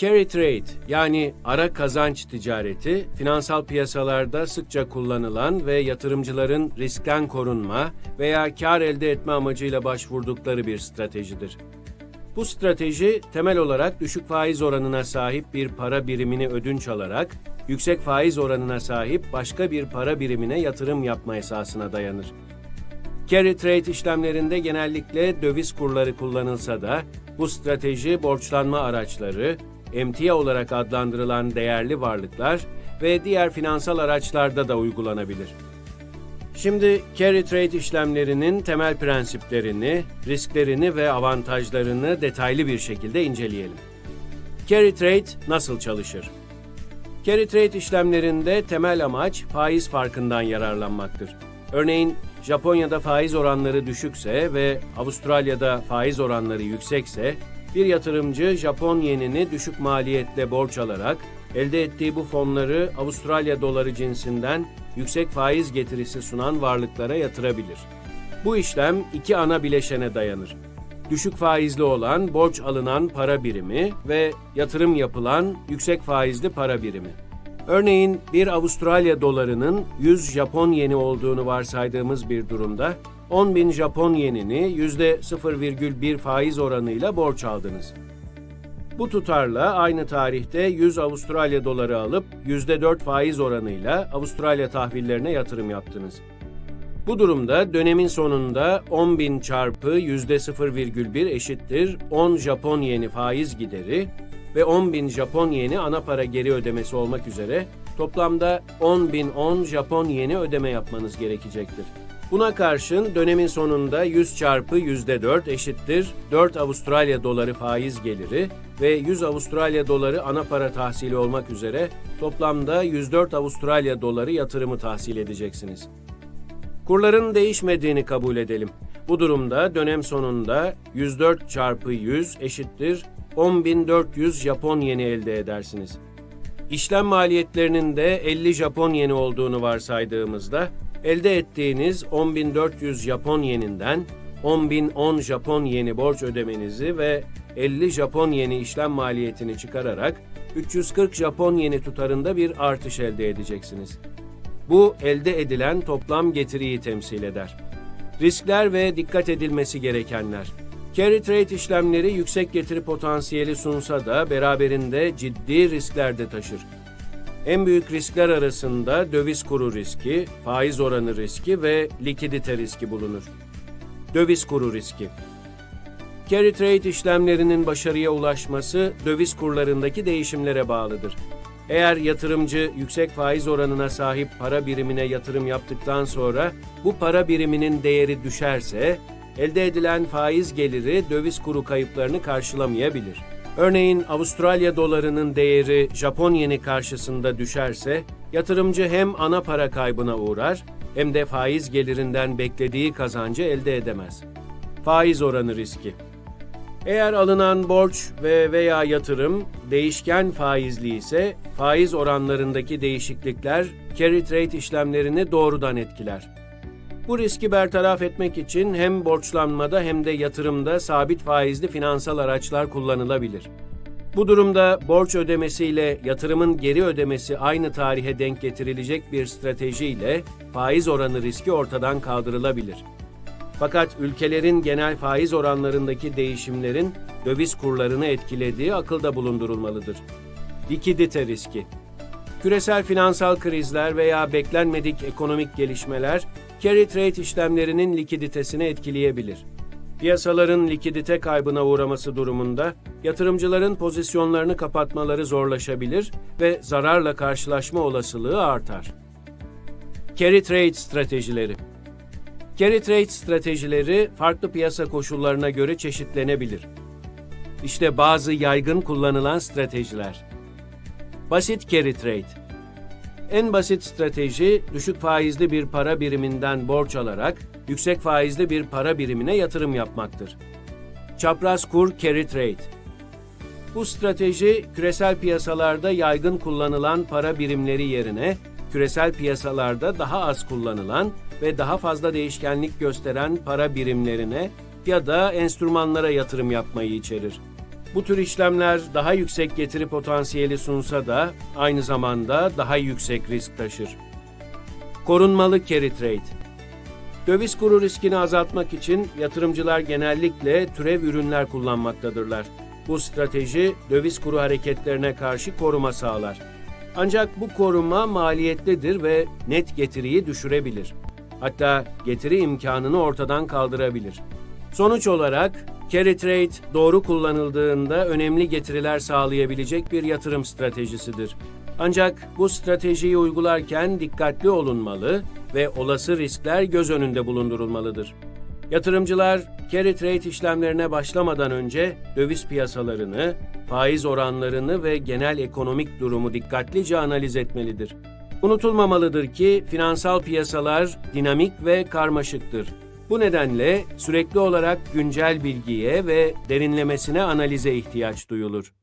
Carry trade yani ara kazanç ticareti, finansal piyasalarda sıkça kullanılan ve yatırımcıların riskten korunma veya kar elde etme amacıyla başvurdukları bir stratejidir. Bu strateji temel olarak düşük faiz oranına sahip bir para birimini ödünç alarak yüksek faiz oranına sahip başka bir para birimine yatırım yapma esasına dayanır. Carry trade işlemlerinde genellikle döviz kurları kullanılsa da bu strateji borçlanma araçları, emtia olarak adlandırılan değerli varlıklar ve diğer finansal araçlarda da uygulanabilir. Şimdi carry trade işlemlerinin temel prensiplerini, risklerini ve avantajlarını detaylı bir şekilde inceleyelim. Carry trade nasıl çalışır? Carry trade işlemlerinde temel amaç faiz farkından yararlanmaktır. Örneğin Japonya'da faiz oranları düşükse ve Avustralya'da faiz oranları yüksekse, bir yatırımcı Japon yenini düşük maliyetle borç alarak elde ettiği bu fonları Avustralya doları cinsinden yüksek faiz getirisi sunan varlıklara yatırabilir. Bu işlem iki ana bileşene dayanır. Düşük faizli olan borç alınan para birimi ve yatırım yapılan yüksek faizli para birimi. Örneğin bir Avustralya dolarının 100 Japon yeni olduğunu varsaydığımız bir durumda 10 bin Japon yenini %0,1 faiz oranıyla borç aldınız. Bu tutarla aynı tarihte 100 Avustralya doları alıp %4 faiz oranıyla Avustralya tahvillerine yatırım yaptınız. Bu durumda dönemin sonunda 10.000 çarpı %0,1 eşittir 10 Japon yeni faiz gideri ve 10.000 Japon yeni ana para geri ödemesi olmak üzere toplamda 10.010 Japon yeni ödeme yapmanız gerekecektir. Buna karşın dönemin sonunda 100 çarpı %4 eşittir 4 Avustralya doları faiz geliri ve 100 Avustralya doları ana para tahsili olmak üzere toplamda 104 Avustralya doları yatırımı tahsil edeceksiniz. Kurların değişmediğini kabul edelim. Bu durumda dönem sonunda 104 çarpı 100 eşittir 10.400 Japon yeni elde edersiniz. İşlem maliyetlerinin de 50 Japon yeni olduğunu varsaydığımızda elde ettiğiniz 10.400 Japon yeninden 10.010 Japon yeni borç ödemenizi ve 50 Japon yeni işlem maliyetini çıkararak 340 Japon yeni tutarında bir artış elde edeceksiniz. Bu elde edilen toplam getiriyi temsil eder. Riskler ve dikkat edilmesi gerekenler. Carry trade işlemleri yüksek getiri potansiyeli sunsa da beraberinde ciddi riskler de taşır. En büyük riskler arasında döviz kuru riski, faiz oranı riski ve likidite riski bulunur. Döviz kuru riski Carry trade işlemlerinin başarıya ulaşması döviz kurlarındaki değişimlere bağlıdır. Eğer yatırımcı yüksek faiz oranına sahip para birimine yatırım yaptıktan sonra bu para biriminin değeri düşerse, elde edilen faiz geliri döviz kuru kayıplarını karşılamayabilir. Örneğin Avustralya dolarının değeri Japon yeni karşısında düşerse, yatırımcı hem ana para kaybına uğrar hem de faiz gelirinden beklediği kazancı elde edemez. Faiz oranı riski eğer alınan borç ve veya yatırım değişken faizli ise faiz oranlarındaki değişiklikler carry trade işlemlerini doğrudan etkiler. Bu riski bertaraf etmek için hem borçlanmada hem de yatırımda sabit faizli finansal araçlar kullanılabilir. Bu durumda borç ödemesiyle yatırımın geri ödemesi aynı tarihe denk getirilecek bir stratejiyle faiz oranı riski ortadan kaldırılabilir. Fakat ülkelerin genel faiz oranlarındaki değişimlerin döviz kurlarını etkilediği akılda bulundurulmalıdır. Likidite riski Küresel finansal krizler veya beklenmedik ekonomik gelişmeler carry trade işlemlerinin likiditesini etkileyebilir. Piyasaların likidite kaybına uğraması durumunda yatırımcıların pozisyonlarını kapatmaları zorlaşabilir ve zararla karşılaşma olasılığı artar. Carry trade stratejileri Carry trade stratejileri farklı piyasa koşullarına göre çeşitlenebilir. İşte bazı yaygın kullanılan stratejiler. Basit carry trade. En basit strateji düşük faizli bir para biriminden borç alarak yüksek faizli bir para birimine yatırım yapmaktır. Çapraz kur carry trade. Bu strateji küresel piyasalarda yaygın kullanılan para birimleri yerine küresel piyasalarda daha az kullanılan ve daha fazla değişkenlik gösteren para birimlerine ya da enstrümanlara yatırım yapmayı içerir. Bu tür işlemler daha yüksek getiri potansiyeli sunsa da aynı zamanda daha yüksek risk taşır. Korunmalı carry trade. Döviz kuru riskini azaltmak için yatırımcılar genellikle türev ürünler kullanmaktadırlar. Bu strateji döviz kuru hareketlerine karşı koruma sağlar. Ancak bu koruma maliyetlidir ve net getiriyi düşürebilir. Hatta getiri imkanını ortadan kaldırabilir. Sonuç olarak carry trade doğru kullanıldığında önemli getiriler sağlayabilecek bir yatırım stratejisidir. Ancak bu stratejiyi uygularken dikkatli olunmalı ve olası riskler göz önünde bulundurulmalıdır. Yatırımcılar carry trade işlemlerine başlamadan önce döviz piyasalarını, faiz oranlarını ve genel ekonomik durumu dikkatlice analiz etmelidir. Unutulmamalıdır ki finansal piyasalar dinamik ve karmaşıktır. Bu nedenle sürekli olarak güncel bilgiye ve derinlemesine analize ihtiyaç duyulur.